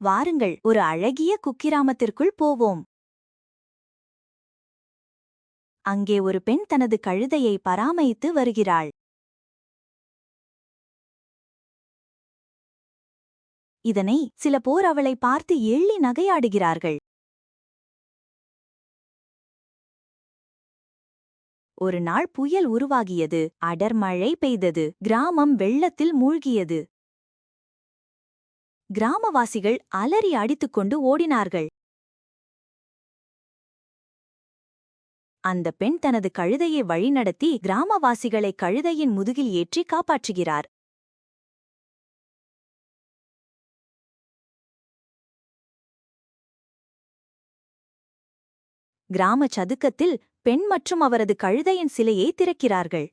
வாருங்கள் ஒரு அழகிய குக்கிராமத்திற்குள் போவோம். அங்கே ஒரு பெண் தனது கழுதையை பராமரித்து வருகிறாள். இதனை சில போர் அவளை பார்த்து எள்ளி நகையாடுகிறார்கள். ஒரு நாள் புயல் உருவாகியது அடர் மழை பெய்தது கிராமம் வெள்ளத்தில் மூழ்கியது. கிராமவாசிகள் அலறி அடித்துக்கொண்டு ஓடினார்கள். அந்த பெண் தனது கழுதையை வழிநடத்தி கிராமவாசிகளை கழுதையின் முதுகில் ஏற்றி காப்பாற்றுகிறார். கிராம சதுக்கத்தில் பெண் மற்றும் அவரது கழுதையின் சிலையை திறக்கிறார்கள்.